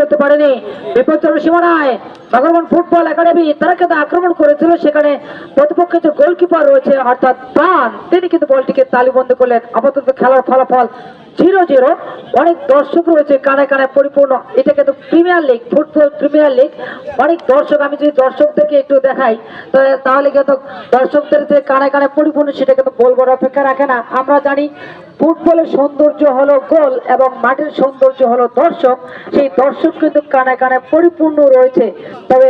করতে পারেনি। বিপজ্জনক সীমানায়। ভগবান ফুটবল একাডেমি তারা কিন্তু আক্রমণ করেছিল। সেখানে প্রতিপক্ষের যে গোলকিপার রয়েছে, অর্থাৎ প্রাণ তিনি কিন্তু বলটিকে তালিবন্ধ করলেন। আপাতত খেলার ফলাফল জিরো জিরো অনেক দর্শক রয়েছে কানে কানে পরিপূর্ণ। এটা কিন্তু premier league, football premier league. অনেক দর্শক, আমি যদি দর্শকদেরকে একটু দেখাই তাহলে কিন্তু দর্শকদের যে কানে কানে পরিপূর্ণ, সেটা কিন্তু বলবার অপেক্ষা রাখে না। আমরা জানি ফুটবলের সৌন্দর্য হলো গোল এবং মাঠের সৌন্দর্য হলো দর্শক। সেই দর্শক কিন্তু কানে কানে পরিপূর্ণ রয়েছে। তবে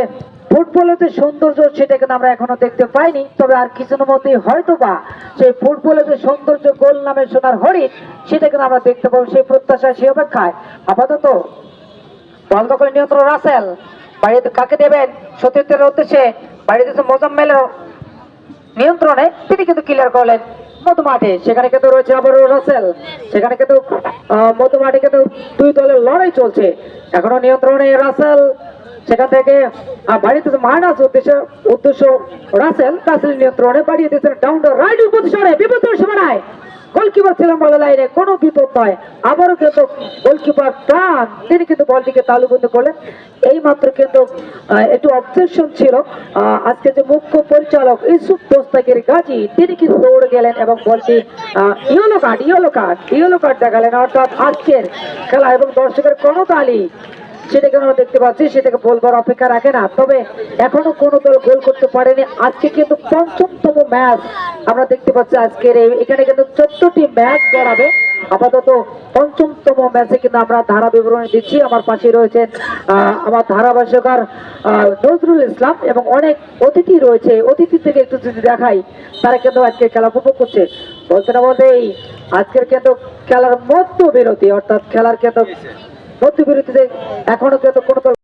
ফুটবলের যে সৌন্দর্য সেটা কিন্তু আমরা এখনও দেখতে পাইনি। তবে আর কিছুর মধ্যেই হয়তো বা সেই ফুটবলের যে সৌন্দর্য গোল নামে সোনার হরিণ সেটা কিন্তু আমরা দেখতে পাবো সেই প্রত্যাশা সেই অপেক্ষায়। আপাতত বল দখলে নিয়ন্ত্রণ রাসেল। বাড়িতে কাকে দেবেন? সতীর্থের উদ্দেশ্যে বাড়িতে মোজাম্মেলের নিয়ন্ত্রণে তিনি কিন্তু ক্লিয়ার করলেন মধু মাঠে সেখানে কিন্তু রয়েছে রাসেল। সেখানে কিন্তু আহ, মধু কিন্তু দুই দলের লড়াই চলছে। এখনও নিয়ন্ত্রণে রাসেল। সেখান থেকে বাড়িতে মাইনাস উদ্দেশ্য উদ্দেশ্য রাসেল রাসেল নিয়ন্ত্রণে বাড়িয়ে দিয়েছেন ডাউন রাইট পজিশনে বিপদ সীমানায় গোলকিপার ছিলেন বলে লাইনে কোনো বিপদ নয়। আবারও কিন্তু গোলকিপার প্রাণ, তিনি কিন্তু বলটিকে তালুবন্ধ করলেন। এই মাত্র কিন্তু একটু অবজেকশন ছিল। আজকে যে মুখ্য পরিচালক ইসুফ দোস্তাগির গাজী, তিনি কিন্তু দৌড়ে গেলেন এবং বলটি yellow card yellow card yellow card দেখালেন। অর্থাৎ আজকের খেলা এবং দর্শকের কোনো তালি সেটাকে আমরা দেখতে পাচ্ছি, সেটাকে বলবার অপেক্ষা রাখে না। তবে এখনও কোনো দল গোল করতে পারেনি। আজকে কিন্তু পঞ্চমতম ম্যাচ আমরা দেখতে পাচ্ছি আজকের এখানে কিন্তু চোদ্দটি ম্যাচ গড়াবে। আপাতত পঞ্চমতম ম্যাচে কিন্তু আমরা ধারা বিবরণী দিচ্ছি। আমার পাশে রয়েছেন আমার ধারাভাষ্যকার নজরুল ইসলাম এবং অনেক অতিথি রয়েছে। অতিথি থেকে একটু যদি দেখাই, তারা কিন্তু আজকে খেলা উপভোগ করছে। বলতে না বলতেই আজকের কিন্তু খেলার মধ্য বিরতি অর্থাৎ খেলার কিন্তু মধ্যবিরতিতে এখনও কিন্তু কোনো